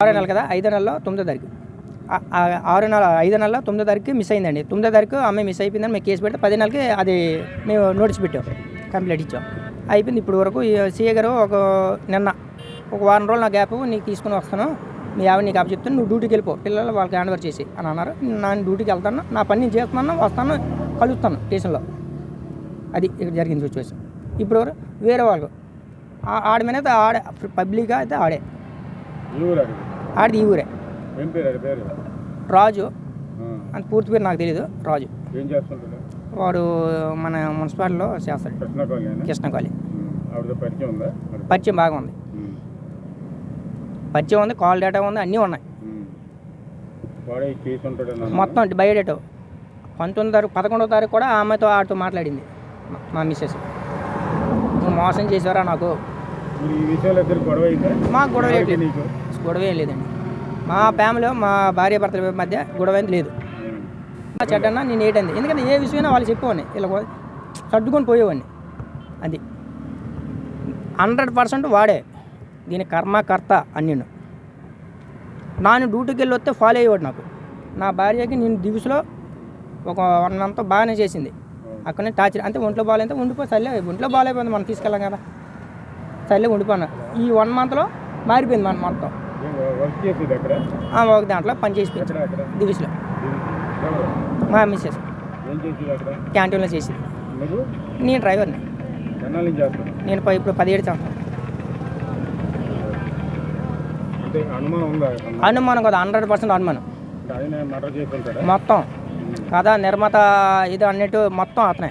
ఆరో నెల కదా? ఐదో నెలలో తొమ్మిదో తారీఖు. ఆరు నెల ఐదో నెల తొమ్మిదో తారీఖు మిస్ అయిందండి. తొమ్మిదో తారీఖు ఆమె మిస్ అయిపోయిందని మేము కేసు పెడితే పది నెలలకి అది మేము నోటీస్ పెట్టాం కంప్లైంట్ ఇచ్చాం. అయిపోయింది ఇప్పుడు వరకు సీఏ గారు ఒక నిన్న ఒక వారం రోజులు నా గ్యాప్ నీకు తీసుకుని వస్తాను మీ ఆవిడ నీకు చెప్తాను నువ్వు డ్యూటీకి వెళ్ళిపో పిల్లలు వాళ్ళకి హ్యాండ్ ఓవర్ చేసి అని అన్నారు. నా డ్యూటీకి వెళ్తాను నా పని నేను చేస్తున్నాను వస్తాను కలుస్తాను స్టేషన్లో అది ఇక్కడ జరిగింది సిచ్యువేషన్ ఇప్పుడు వరకు వేరే వాళ్ళు ఆ- మీద అయితే ఆడే పబ్లిక్గా అయితే ఆడే. ఆడిది ఈ ఊరే. ఏం పేరు అది పేరు? రాజు. అంత పూర్తి పేరు నాకు తెలియదు రాజు. ఏం చేస్తుంటాడు? వాడు మన మున్సిపాలిటీలో చేస్తాడు. కృష్ణ కాలనీ పరిచయం బాగా ఉంది. పరిచయం ఉంది కాల్ డేటా ఉంది అన్నీ ఉన్నాయి. మొత్తం బయోడేటా. పంతొమ్మిది తారీఖు పదకొండవ తారీఖు కూడా ఆ అమ్మాయితో ఆడితో మాట్లాడింది మా- మిస్సెస్. మోసం చేసారా నాకు? మాకు గొడవ గొడవ ఏం లేదండి. మా ఫ్యామిలీలో మా భార్య భర్తల మధ్య గొడవ ఏం లేదు. మా నా చెడ్డన్నా నేను ఏటంది. ఎందుకంటే ఏ విషయమైనా వాళ్ళు చెప్పేవాడిని. ఇలా పో- సర్దుకొని పోయేవాడిని. అది. హండ్రెడ్ పర్సెంట్ వాడే. దీని కర్మకర్త అని నేను. నాను డ్యూటీకి వెళ్ళి వస్తే ఫాలో అయ్యేవాడు నాకు. నా భార్యకి నేను దిగుసులో ఒక వన్ మంత్ బాగానే చేసింది. అక్కడనే టార్చర్. అంటే ఒంట్లో బాగాలంటే ఉండిపో సర్లే ఒంట్లో బాగాలేకపోయింది మనం తీసుకెళ్ళాం కదా. సర్లే ఉండిపోయినా ఈ వన్ మంత్లో మారిపోయింది మన మొత్తం. ఒక దాంట్లో పని చేసి ఎవరు? మా మిస్సెస్ క్యాంటీన్లో చేసింది. నువ్వు నేను డ్రైవర్ని. నేను ఇప్పుడు పదిహేడు సంవత్సరాలు. అంటే అనుమానం కదా హండ్రెడ్ పర్సెంట్ అనుమానం. చేసి మొత్తం. కథ నిర్మాత ఇది అన్నట్టు మొత్తం అతనే.